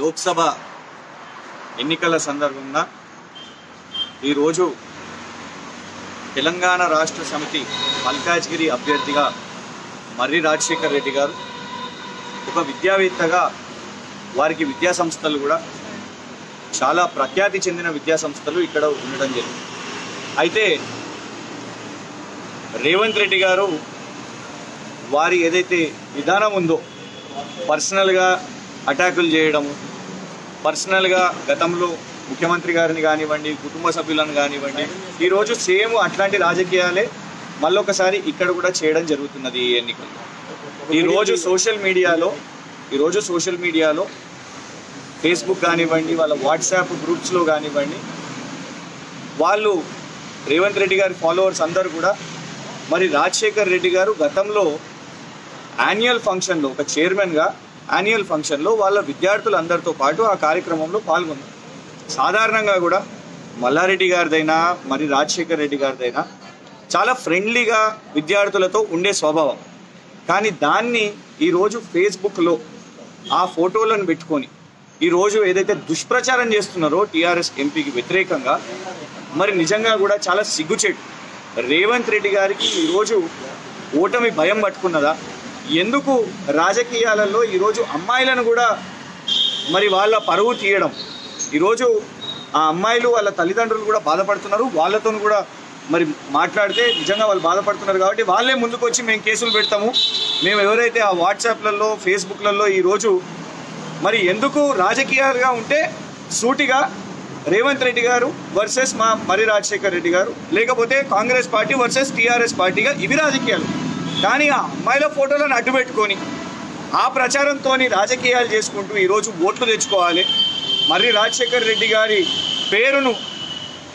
లోక్సభ ఎన్నికల సందర్భంగా ఈరోజు తెలంగాణ రాష్ట్ర సమితి మల్కాజ్గిరి అభ్యర్థిగా మర్రి రాజశేఖర్ రెడ్డి గారు ఒక విద్యావేత్తగా వారికి విద్యా సంస్థలు కూడా చాలా ప్రఖ్యాతి చెందిన విద్యా సంస్థలు ఇక్కడ ఉండడం జరిగింది. అయితే రేవంత్ రెడ్డి గారు వారి ఏదైతే విధానం ఉందో పర్సనల్గా అటాకులు చేయడం పర్సనల్గా గతంలో ముఖ్యమంత్రి గారిని కానివ్వండి కుటుంబ సభ్యులను కానివ్వండి ఈరోజు సేమ్ అట్లాంటి రాజకీయాలే మళ్ళొకసారి ఇక్కడ కూడా చేయడం జరుగుతున్నది ఈ ఎన్నికల్లో. ఈరోజు సోషల్ మీడియాలో ఈరోజు సోషల్ మీడియాలో ఫేస్బుక్ కానివ్వండి వాళ్ళ వాట్సాప్ గ్రూప్స్లో కానివ్వండి వాళ్ళు రేవంత్ రెడ్డి గారి ఫాలోవర్స్ అందరూ కూడా మరి రాజశేఖర్ రెడ్డి గారు గతంలో యాన్యువల్ ఫంక్షన్లో ఒక చైర్మన్గా యాన్యువల్ ఫంక్షన్లో వాళ్ళ విద్యార్థులందరితో పాటు ఆ కార్యక్రమంలో పాల్గొన్నారు సాధారణంగా కూడా మల్లారెడ్డి గారిదైనా మరి రాజశేఖర్ రెడ్డి గారిదైనా చాలా ఫ్రెండ్లీగా విద్యార్థులతో ఉండే స్వభావం. కానీ దాన్ని ఈరోజు ఫేస్బుక్లో ఆ ఫోటోలను పెట్టుకొని ఈరోజు ఏదైతే దుష్ప్రచారం చేస్తున్నారో టీఆర్ఎస్ ఎంపీకి వ్యతిరేకంగా మరి నిజంగా కూడా చాలా సిగ్గుచేటు. రేవంత్ రెడ్డి గారికి ఈరోజు ఓటమి భయం పట్టుకున్నదా? ఎందుకు రాజకీయాలలో ఈరోజు అమ్మాయిలను కూడా మరి వాళ్ళ పరువు తీయడం? ఈరోజు ఆ అమ్మాయిలు వాళ్ళ తల్లిదండ్రులు కూడా బాధపడుతున్నారు. వాళ్ళతో కూడా మరి మాట్లాడితే నిజంగా వాళ్ళు బాధపడుతున్నారు కాబట్టి వాళ్ళే ముందుకు వచ్చి మేము కేసులు పెడతాము. మేము ఎవరైతే ఆ వాట్సాప్లలో ఫేస్బుక్లలో ఈరోజు మరి ఎందుకు రాజకీయాలుగా ఉంటే సూటిగా రేవంత్ రెడ్డి గారు వర్సెస్ మా మరి రాజశేఖర్ రెడ్డి గారు లేకపోతే కాంగ్రెస్ పార్టీ వర్సెస్ టీఆర్ఎస్ పార్టీగా ఇవి రాజకీయాలు. కానీ ఆ అమ్మాయిల ఫోటోలను అడ్డుపెట్టుకొని ఆ ప్రచారంతో రాజకీయాలు చేసుకుంటూ ఈరోజు ఓట్లు తెచ్చుకోవాలి. మరి రాజశేఖర్ రెడ్డి గారి పేరును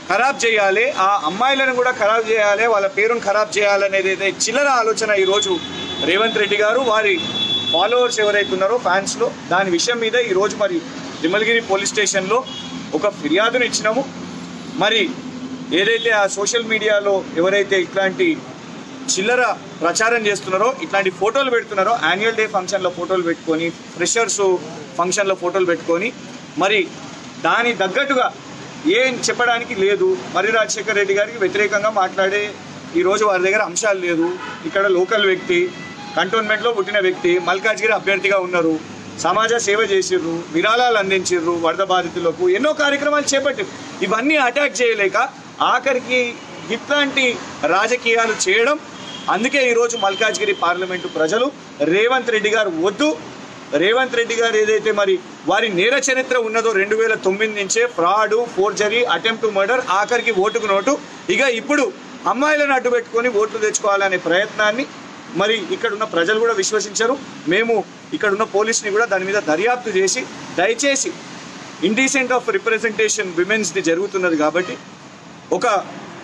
ఖరాబ్ చేయాలి. ఆ అమ్మాయిలను కూడా ఖరాబ్ చేయాలి. వాళ్ళ పేరును ఖరాబ్ చేయాలనేది అయితే చిల్లర ఆలోచన ఈరోజు రేవంత్ రెడ్డి గారు. వారి ఫాలోవర్స్ ఎవరైతే ఉన్నారో ఫ్యాన్స్లో దాని విషయం మీద ఈరోజు మరి దిమలగిరి పోలీస్ స్టేషన్లో ఒక ఫిర్యాదును ఇచ్చినాము. మరి ఏదైతే ఆ సోషల్ మీడియాలో ఎవరైతే ఇట్లాంటి చిల్లర ప్రచారం చేస్తున్నారో ఇట్లాంటి ఫోటోలు పెడుతున్నారో యాన్యువల్ డే ఫంక్షన్లో ఫోటోలు పెట్టుకొని ఫ్రెషర్స్ ఫంక్షన్లో ఫోటోలు పెట్టుకొని మరి దాని తగ్గట్టుగా ఏం చెప్పడానికి లేదు. మరి రాజశేఖర్ రెడ్డి గారికి వ్యతిరేకంగా మాట్లాడే ఈరోజు వారి దగ్గర అంశాలు లేదు. ఇక్కడ లోకల్ వ్యక్తి కంటోన్మెంట్లో పుట్టిన వ్యక్తి మల్కాజ్గిరి అభ్యర్థిగా ఉన్నారు. సమాజ సేవ చేసిర్రు విరాళాలు అందించిర్రు వరద బాధితులకు. ఎన్నో కార్యక్రమాలు చేపట్టారు ఇవన్నీ అటాక్ చేయలేక ఆఖరికి ఇట్లాంటి రాజకీయాలు చేయడం అందుకే ఈరోజు మల్కాజ్గిరి పార్లమెంటు ప్రజలు రేవంత్ రెడ్డి గారు వద్దు. రేవంత్ రెడ్డి గారు ఏదైతే మరి వారి నేర చరిత్ర ఉన్నదో రెండు వేల తొమ్మిది నుంచే ఫ్రాడ్ ఫోర్జరీ అటెంప్ట్ మర్డర్ ఆఖరికి ఓటుకు నోటు. ఇక ఇప్పుడు అమ్మాయిలను అడ్డు పెట్టుకొని ఓట్లు తెచ్చుకోవాలనే ప్రయత్నాన్ని మరి ఇక్కడున్న ప్రజలు కూడా విశ్వసించరు. మేము ఇక్కడున్న పోలీస్ని కూడా దాని మీద దర్యాప్తు చేసి దయచేసి ఇండీసెంట్ ఆఫ్ రిప్రజెంటేషన్ విమెన్స్ది జరుగుతున్నది కాబట్టి ఒక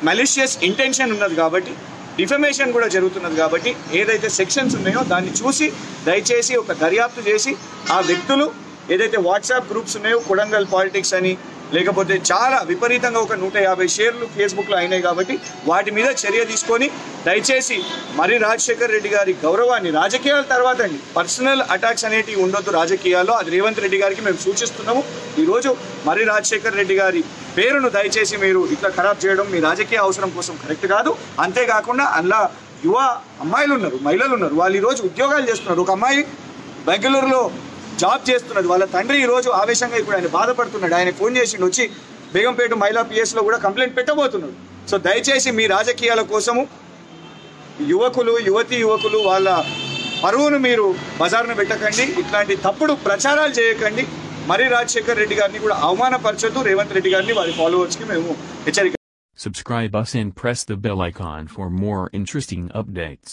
మలిషియస్ ఇంటెన్షన్ ఉన్నది కాబట్టి డిఫమేషన్ కూడా జరుగుతున్నది కాబట్టి ఏదైతే సెక్షన్స్ ఉన్నాయో దాన్ని చూసి దయచేసి ఒక దర్యాప్తు చేసి ఆ వ్యక్తులు ఏదైతే వాట్సాప్ గ్రూప్స్ ఉన్నాయో కొడంగల్ పాలిటిక్స్ అని లేకపోతే చాలా విపరీతంగా ఒక నూట యాభై షేర్లు ఫేస్బుక్లో అయినాయి కాబట్టి వాటి మీద చర్య తీసుకొని దయచేసి మరి రాజశేఖర్ రెడ్డి గారి గౌరవాన్ని రాజకీయాల తర్వాత అండి పర్సనల్ అటాక్స్ అనేటివి ఉండొద్దు రాజకీయాల్లో. అది రేవంత్ రెడ్డి గారికి మేము సూచిస్తున్నాము. ఈరోజు మరి రాజశేఖర్ రెడ్డి గారి పేరును దయచేసి మీరు ఇట్లా ఖరాబ్ చేయడం మీ రాజకీయ అవసరం కోసం కరెక్ట్ కాదు. అంతేకాకుండా అందులో యువ అమ్మాయిలు ఉన్నారు మహిళలు ఉన్నారు. వాళ్ళు ఈరోజు ఉద్యోగాలు చేస్తున్నారు. ఒక అమ్మాయి బెంగళూరులో జాబ్ చేస్తున్నది. వాళ్ళ తండ్రి ఈరోజు ఆవేశంగా ఇప్పుడు ఆయన బాధపడుతున్నాడు. ఆయన ఫోన్ చేసిండు వచ్చి బేగంపేట మహిళా పిఎస్లో కూడా కంప్లైంట్ పెట్టబోతున్నాడు. సో దయచేసి మీ రాజకీయాల కోసము యువకులు యువతి యువకులు వాళ్ళ పరువును మీరు బజార్ను పెట్టకండి. ఇట్లాంటి తప్పుడు ప్రచారాలు చేయకండి. మరి రాజశేఖర్ రెడ్డి గారిని కూడా అవమానపరచొద్దు. రేవంత్ రెడ్డి గారిని వారి ఫాలోవర్స్కి మేము హెచ్చరిక Subscribe us and press the bell icon for more interesting updates.